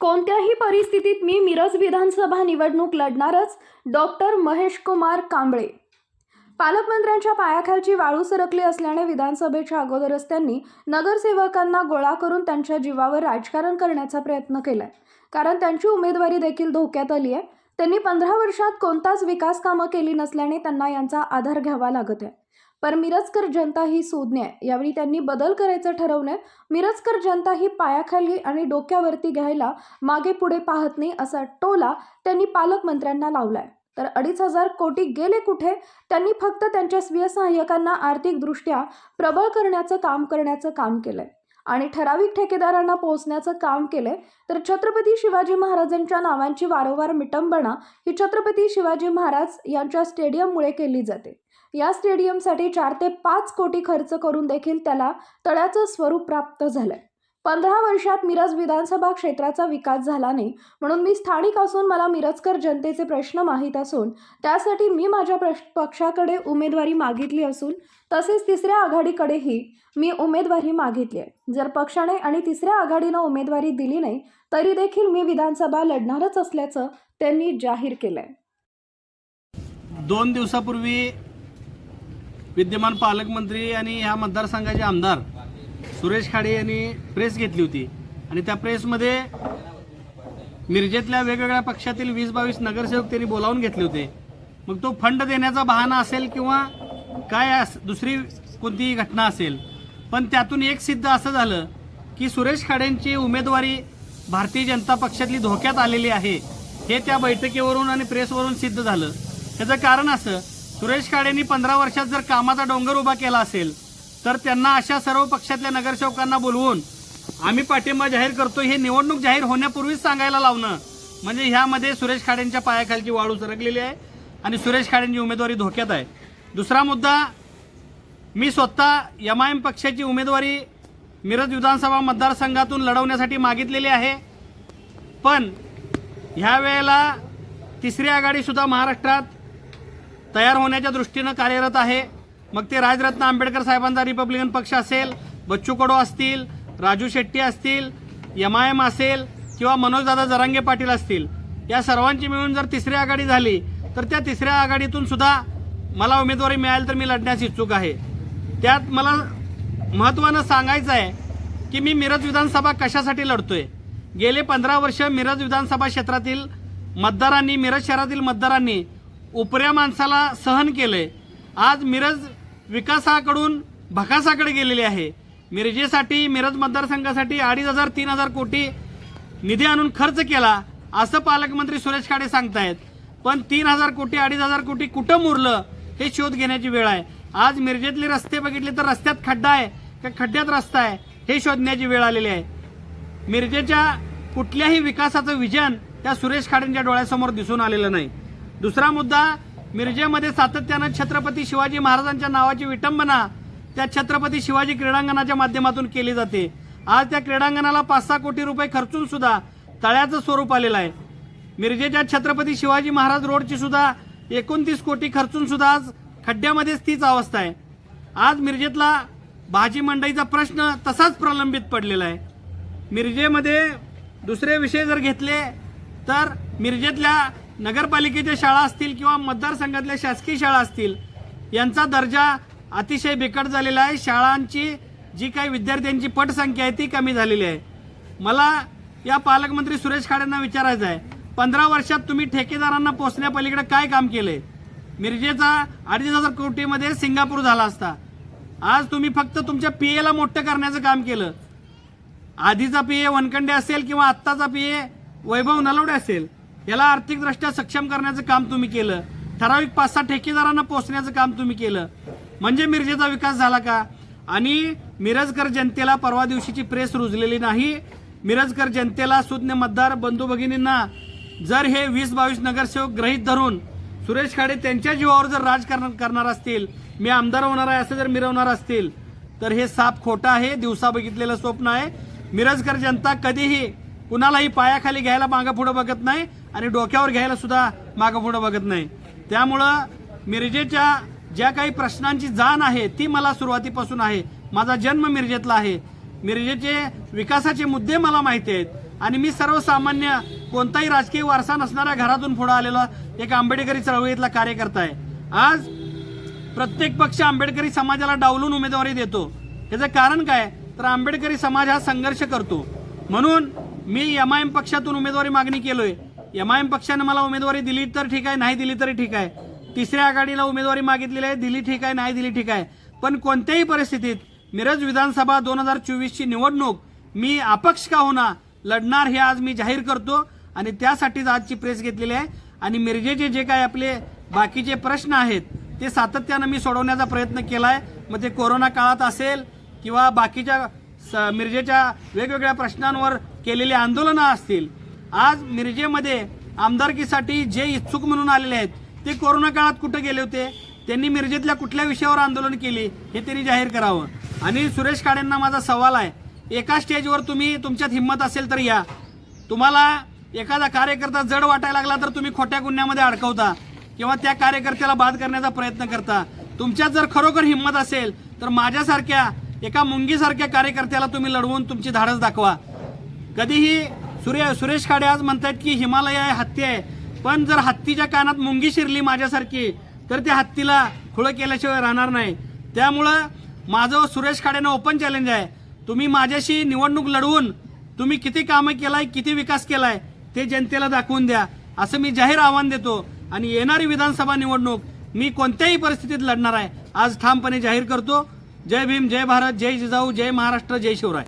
कोणत्याही परिस्थितीत मी मिरज विधानसभा निवडणूक लढणारच डॉक्टर महेश कुमार कांबळे. पालकमंत्र्यांच्या पायाखालची वाळू सरकली असल्याने विधानसभेच्या अगोदरच त्यांनी नगरसेवकांना गोळा करून त्यांच्या जीवावर राजकारण करण्याचा प्रयत्न केलाय. कारण त्यांची उमेदवारी देखील धोक्यात आली आहे त्यांनी पंधरा वर्षात कोणताच विकास कामं केली नसल्याने त्यांना यांचा आधार घ्यावा लागत आहे पर मिरजकर जनता ही सूज्ञ आहे. यावेळी त्यांनी बदल करायचं ठरवणं मिरजकर जनता ही पायाखाली आणि डोक्यावरती घ्यायला मागे पुढे पाहत नाही असा टोला त्यांनी पालकमंत्र्यांना लावलाय. तर अडीच हजार कोटी गेले कुठे? त्यांनी फक्त त्यांच्या स्वीय सहाय्यकांना आर्थिकदृष्ट्या प्रबळ करण्याचं काम करण्याचं काम केलंय. आणि ठराविक ठेकेदारांना पोहोचण्याचं काम केलंय तर छत्रपती शिवाजी महाराजांच्या नावांची वारंवार मिटंबना ही छत्रपती शिवाजी महाराज यांच्या स्टेडियममुळे केली जाते. या स्टेडियमसाठी चार ते पाच कोटी खर्च करून देखील त्याला तळ्याचं स्वरूप प्राप्त झालंय. पंधरा वर्षात मिरज विधानसभा क्षेत्राचा विकास झाला नाही म्हणून मी स्थानिक असून मला मिरजकर जनतेचे प्रश्न माहीत असून त्यासाठी मी माझ्या प्रश पक्षाकडे उमेदवारी मागितली असून तसेच तिसऱ्या आघाडीकडेही मी उमेदवारी मागितली आहे. जर पक्षाने आणि तिसऱ्या आघाडीनं उमेदवारी दिली नाही तरी देखील मी विधानसभा लढणारच असल्याचं त्यांनी जाहीर केलंय. दोन दिवसापूर्वी विद्यमान पालकमंत्री आणि ह्या मतदारसंघाचे आमदार सुरेश खाडे यांनी प्रेस घेतली होती. आणि त्या प्रेसमध्ये मिरजेतल्या वेगवेगळ्या पक्षातील वीस बावीस नगरसेवक त्यांनी बोलावून घेतले होते. मग तो फंड देण्याचा बहाना असेल किंवा काय अस- दुसरी कोणतीही घटना असेल पण त्यातून एक सिद्ध असं झालं की सुरेश खाडेंची उमेदवारी भारतीय जनता पक्षातली धोक्यात आलेली आहे हे त्या बैठकीवरून आणि प्रेसवरून सिद्ध झालं. त्याचं कारण असं सुरेश खाडेंनी पंधरा वर्षात जर कामाचा डोंगर उभा केला असेल तर त्यांना अशा सर्व पक्षातल्या नगरसेवकांना बोलवून आम्ही पाठिंबा जाहीर करतो हे निवडणूक जाहीर होण्यापूर्वीच सांगायला लावणं. म्हणजे ह्यामध्ये सुरेश खाडेंच्या पायाखालची वाळू सरकलेली आहे आणि सुरेश खाडेंची उमेदवारी धोक्यात आहे. दुसरा मुद्दा मी स्वतः एम आय एम पक्षाची उमेदवारी मिरज विधानसभा मतदारसंघातून लढवण्यासाठी मागितलेली आहे. पण ह्या वेळेला तिसरी आघाडीसुद्धा महाराष्ट्रात तयार होण्याच्या दृष्टीनं कार्यरत आहे. मग ते राजरत्न आंबेडकर साहेबांचा रिपब्लिकन पक्ष असेल बच्चू कडू असतील राजू शेट्टी असतील एम आय एम असेल किंवा मनोजदादा जरांगे पाटील असतील या सर्वांची मिळून जर तिसरी आघाडी झाली तर त्या तिसऱ्या आघाडीतून सुद्धा मला उमेदवारी मिळाली तर मी लढण्यास इच्छुक आहे. त्यात मला महत्त्वानं सांगायचं आहे की मी मिरज विधानसभा कशासाठी लढतोय? गेले पंधरा वर्ष मिरज विधानसभा क्षेत्रातील मतदारांनी मिरज शहरातील मतदारांनी उपऱ्या माणसाला सहन केले आज मिरज विकासाकडून भकासाकडे गेलेली आहे. मिरजेसाठी मिरज मतदारसंघासाठी अडीच हजार तीन हजार कोटी निधी आणून खर्च केला असं पालकमंत्री सुरेश खाडे सांगतायत. पण तीन हजार कोटी अडीच हजार कोटी कुठं मुरलं हे शोध घेण्याची वेळ आहे. आज मिरजेतले रस्ते बघितले तर रस्त्यात खड्डा आहे का खड्ड्यात रस्ता आहे हे शोधण्याची वेळ आलेली आहे. मिरजेच्या कुठल्याही विकासाचं विजन त्या सुरेश खाडेंच्या डोळ्यासमोर दिसून आलेलं नाही. दुसरा मुद्दा मिरजेमध्ये सातत्यानं छत्रपती शिवाजी महाराजांच्या नावाची विटंबना त्या छत्रपती शिवाजी क्रीडांगणाच्या माध्यमातून केली जाते. आज त्या क्रीडांगणाला पाच सहा कोटी रुपये खर्चून सुद्धा तळ्याचं स्वरूप आलेलं आहे. मिरजेच्या छत्रपती शिवाजी महाराज रोडची सुद्धा एकोणतीस कोटी खर्चून सुद्धा आज खड्ड्यामध्येच तीच अवस्था आहे. आज मिरजेतला भाजी मंडईचा प्रश्न तसाच प्रलंबित पडलेला आहे. मिरजेमध्ये दुसरे विषय जर घेतले तर मिरजेतल्या नगरपालिकेच्या शाळा असतील किंवा मतदारसंघातल्या शासकीय शाळा असतील यांचा दर्जा अतिशय बिकट झालेला आहे. शाळांची जी काही विद्यार्थ्यांची पटसंख्या आहे ती कमी झालेली आहे. मला या पालकमंत्री सुरेश खाडेंना विचारायचं आहे पंधरा वर्षात तुम्ही ठेकेदारांना पोचण्यापलीकडे काय काम केले मिरजेचा अडीच हजार कोटीमध्ये सिंगापूर झाला असता. आज तुम्ही फक्त तुमच्या पी एला मोठं करण्याचं काम केलं. आधीचा पी ए वनखंडे असेल किंवा आत्ताचा पी ए वैभव नलवडे असेल याला आर्थिकदृष्ट्या सक्षम करण्याचं काम तुम्ही केलं. ठराविक पाच सहा ठेकेदारांना पोचण्याचं काम तुम्ही केलं. म्हणजे मिरजेचा विकास झाला का? आणि मिरजकर जनतेला परवा दिवशीची प्रेस रुजलेली नाही. मिरजकर जनतेला सुज्ञ मतदार बंधू भगिनींना जर हे वीस बावीस नगरसेवक ग्रहित धरून सुरेश खाडे त्यांच्या जीवावर जर राजकारण करणार असतील मी आमदार होणार आहे असं जर मिरवणार असतील तर हे साप खोटं आहे दिवसा बघितलेलं स्वप्न आहे. मिरजकर जनता कधीही कुणालाही पायाखाली घ्यायला मागं पुढं बघत नाही. आणि डोक्यावर घ्यायला सुद्धा मागं पुढं बघत नाही. त्यामुळं मिरजेच्या ज्या काही प्रश्नांची जाण आहे ती मला सुरुवातीपासून आहे. माझा जन्म मिरजेतला आहे. मिरजेचे विकासाचे मुद्दे मला माहिती आहेत. आणि मी सर्वसामान्य कोणताही राजकीय वारसा नसणाऱ्या घरातून पुढे आलेला एक आंबेडकरी चळवळीतला कार्यकर्ता आहे. आज प्रत्येक पक्ष आंबेडकरी समाजाला डावलून उमेदवारी देतो. याचं कारण काय? तर आंबेडकरी समाज हा संघर्ष करतो. म्हणून मी एम आय एम पक्षातून उमेदवारी मागणी केलोय. एम आय एम पक्षाने मला उमेदवारी दिली तर ठीक आहे नाही दिली तरी ठीक आहे. तिसऱ्या आघाडीला उमेदवारी मागितलेली आहे दिली ठीक आहे नाही दिली ठीक आहे. पण कोणत्याही परिस्थितीत मिरज विधानसभा दोन हजार चोवीसची निवडणूक मी अपक्ष का होणार लढणार हे आज मी जाहीर करतो आणि त्यासाठीच आजची प्रेस घेतलेली आहे. आणि मिरजेचे जे काय आपले बाकीचे प्रश्न आहेत ते सातत्यानं मी सोडवण्याचा प्रयत्न केलाय. मग ते कोरोना काळात असेल किंवा बाकीच्या स- मिरजेच्या वेगवेगळ्या प्रश्नांवर केलेली आंदोलनं असतील आज मिरजेमध्ये आमदारकीसाठी जे इच्छुक म्हणून आलेले आहेत ते कोरोना काळात कुठे गेले होते त्यांनी मिरजेतल्या कुठल्या विषयावर आंदोलन केली हे त्यांनी जाहीर करावं. आणि सुरेश काडेंना माझा सवाल आहे एका स्टेजवर तुम्ही तुमच्यात हिंमत असेल तर या. तुम्हाला एखादा कार्यकर्ता जड वाटायला लागला तर तुम्ही खोट्या गुन्ह्यामध्ये अडकवता किंवा त्या कार्यकर्त्याला बाद करण्याचा प्रयत्न करता. तुमच्यात जर खरोखर हिंमत असेल तर माझ्यासारख्या एका मुंगीसारख्या कार्यकर्त्याला तुम्ही लढवून तुमची धाडस दाखवा. कधीही सूर्य सुरेश खाडे आज म्हणतात की हिमालय आहे हत्ती आहे. पण जर हत्तीच्या कानात मुंगी शिरली माझ्यासारखी तर त्या हत्तीला खुळं केल्याशिवाय राहणार नाही. त्यामुळं माझं सुरेश खाडेनं ओपन चॅलेंज आहे. तुम्ही माझ्याशी निवडणूक लढवून तुम्ही किती कामं केलाय किती विकास केलाय ते जनतेला दाखवून द्या. असं मी जाहीर आव्हान देतो. आणि येणारी विधानसभा निवडणूक मी कोणत्याही परिस्थितीत लढणार आहे आज ठामपणे जाहीर करतो. जय भीम जय भारत जय जिजाऊ जय महाराष्ट्र जय शिवराय.